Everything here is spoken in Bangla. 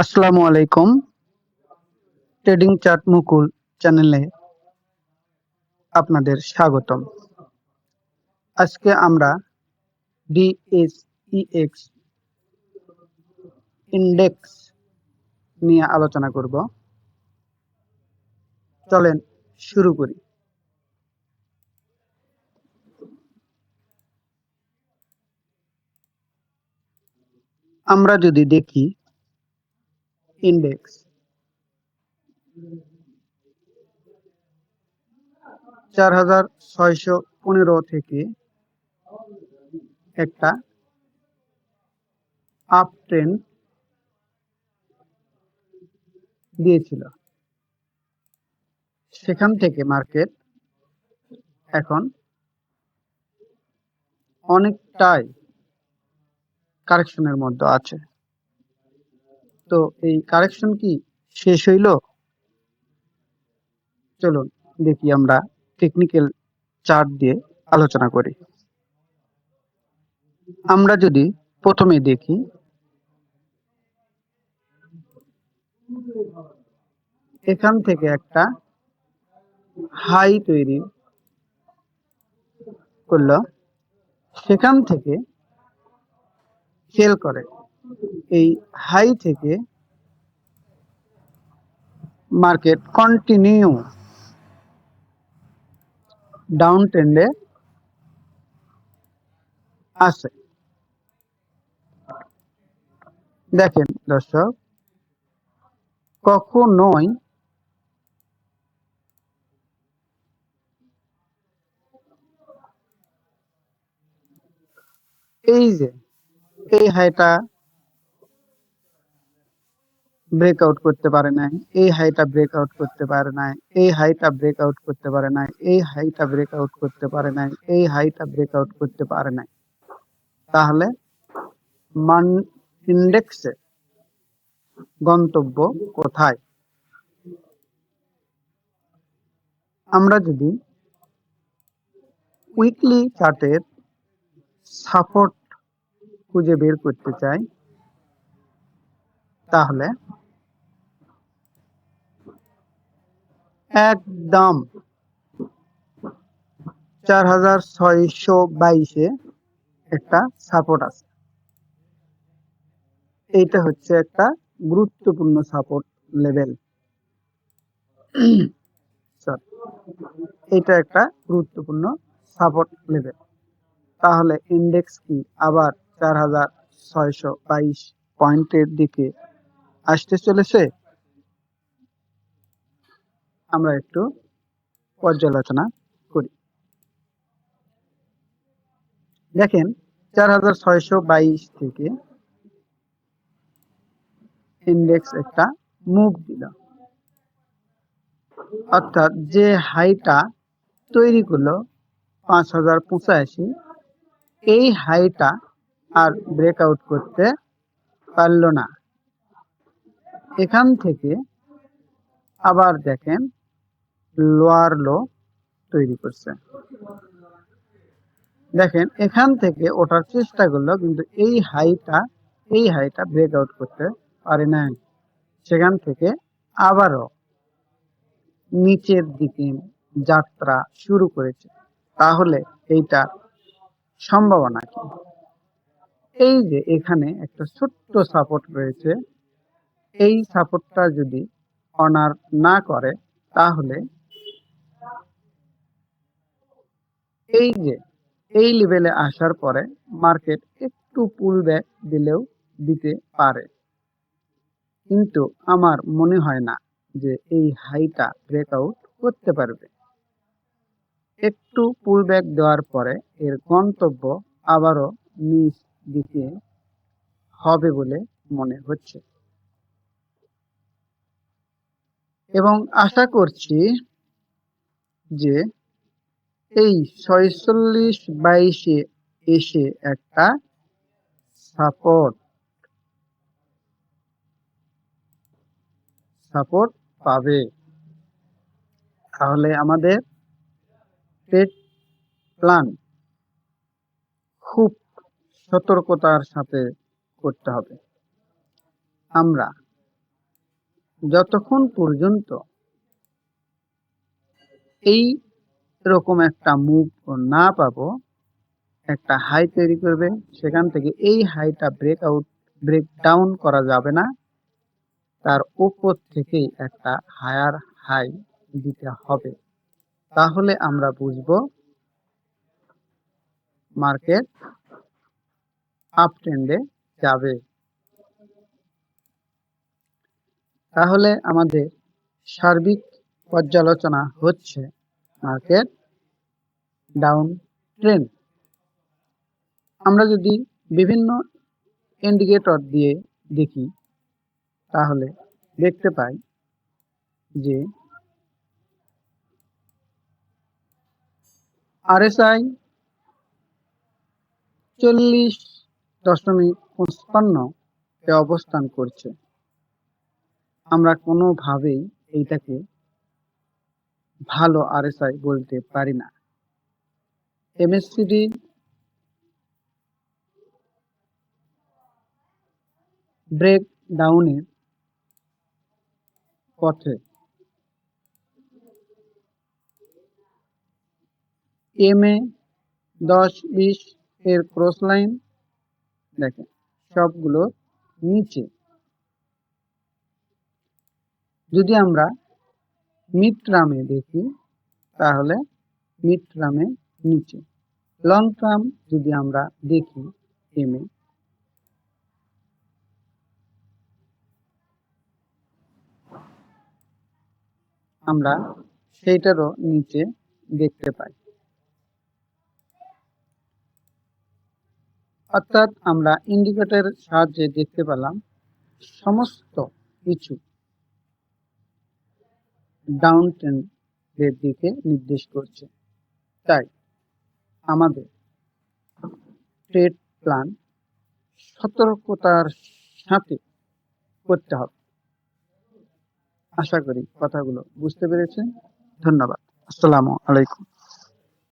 আসসালামু আলাইকুম। ট্রেডিং চার্ট মুকুল চ্যানেলে আপনাদের স্বাগতম। আজকে আমরা ডিএসইএক্স ইন্ডেক্স নিয়ে আলোচনা করব। চলেন শুরু করি। আমরা যদি দেখি ইন্ডেক্স চার হাজার ছয়শো পনেরো থেকে একটা আপ ট্রেন্ড দিয়েছিল। সেখান থেকে মার্কেট এখন অনেকটাই কারেকশনের মধ্যে আছে। তো এই কারেকশন কি শেষ হইল? চলুন দেখি আমরা টেকনিক্যাল চার্ট দিয়ে আলোচনা করি। আমরা যদি প্রথমে দেখি, এখান থেকে একটা হাই তৈরি করল, সেখান থেকে সেল করে। এই হাই থেকে মার্কেট কন্টিনিউ ডাউন ট্রেন্ডে আছে। দেখেন দর্শক, কখনোই এই যে, এই হাইটা ব্রেকআউট করতে পারে নাই, এই হাইটা ব্রেকআউট করতে পারে নাই, এই হাইটা ব্রেকআউট করতে পারে নাই, এই হাইটা ব্রেকআউট করতে পারে নাই, এই হাইটা ব্রেকআউট করতে পারে নাই। তাহলে মান ইন্ডেক্সে গন্তব্য কোথায়? আমরা যদি উইকলি চার্টের সাপোর্ট খুঁজে বের করতে চাই তাহলে একদম চার হাজার ছয়শো বাইশে একটা সাপোর্ট আছে। এইটা হচ্ছে একটা গুরুত্বপূর্ণ সাপোর্ট লেভেল এটা একটা গুরুত্বপূর্ণ সাপোর্ট লেভেল তাহলে ইন্ডেক্স কি? আবার চার হাজার ছয়শো বাইশ পয়েন্টের দিকে আসতে চলেছে। আমরা একটু পর্যালোচনা করি। দেখেন, চার হাজার ছয়শো বাইশ থেকে ইন্ডেক্স একটা মুখ দিল। অর্থাৎ যে হাইটা তৈরি করল পাঁচ হাজার পঁচাশি, এই হাইটা আর ব্রেকআউট করতে পারল না। এখান থেকে আবার দেখেন লোয়ার লো তৈরি করছে। দেখেন, এখান থেকে ওঠার চেষ্টা করল কিন্তু এই হাইটা এই হাইটা ব্রেক আউট করতে পারে নাই। সেখান থেকে আবারও নিচের দিকে যাত্রা শুরু করেছে। তাহলে এইটা সম্ভাবনা কি? এই যে এখানে একটা ছোট্ট সাপোর্ট রয়েছে। এই সাপোর্টটা যদি অনার না করে, তাহলে এই যে, এই লেভেলে আসার পরে মার্কেট একটু পুল ব্যাক দিলেও দিতে পারে। কিন্তু আমার মনে হয় না যে এই হাইটা ব্রেকআউট করতে পারবে। একটু পুল ব্যাক দেওয়ার পরে এর গন্তব্য আবারও নিচ দিকে হবে বলে মনে হচ্ছে। এবং আশা করছি যে এই ছয়চল্লিশ বাইশে এসে একটা সাপোর্ট সাপোর্ট পাবে। তাহলে আমাদের ট্রেড প্ল্যান খুব সতর্কতার সাথে করতে হবে। আমরা যতক্ষণ পর্যন্ত এই রকম একটা মুভ না পাবো, একটা হাই তৈরি করবে, সেখান থেকে এই হাইটা ব্রেক আউট ব্রেক ডাউন করা যাবে না। তার উপর থেকেই একটা হায়ার হাই দিতে হবে। তাহলে আমরা বুঝব মার্কেট আপ ট্রেন্ডে যাবে। তাহলে আমাদের সার্বিক পর্যালোচনা হচ্ছে মার্কেট ডাউন ট্রেন্ড আমরা যদি বিভিন্ন ইন্ডিকেটর দিয়ে দেখি, তাহলে দেখতে পাই যে আরএসআই চল্লিশ দশমিক পঁচপান্ন অবস্থান করছে। আমরা কোনোভাবেই এইটাকে ভালো আরএসআই বলতে পারি না। এমএসসিডি ব্রেক ডাউনের পথে এম এ দশ বিশ এর ক্রস লাইন দেখেন, সবগুলো নিচে যদি আমরা মিড ট্রামে দেখি, তাহলে মিড ট্রামে নিচে। লং ট্রাম যদি আমরা দেখি এম আমরা সেইটারও নিচে দেখতে পাই। অর্থাৎ আমরা ইন্ডিকেটরের সাহায্যে দেখতে পেলাম সমস্ত কিছু ডাউন ট্রেন্ডের দিকে নির্দেশ করছে। তাই আমাদের ট্রেড প্ল্যান সতর্কতার সাথে করতে হবে। আশা করি কথাগুলো বুঝতে পেরেছেন। ধন্যবাদ। আসসালামু আলাইকুম।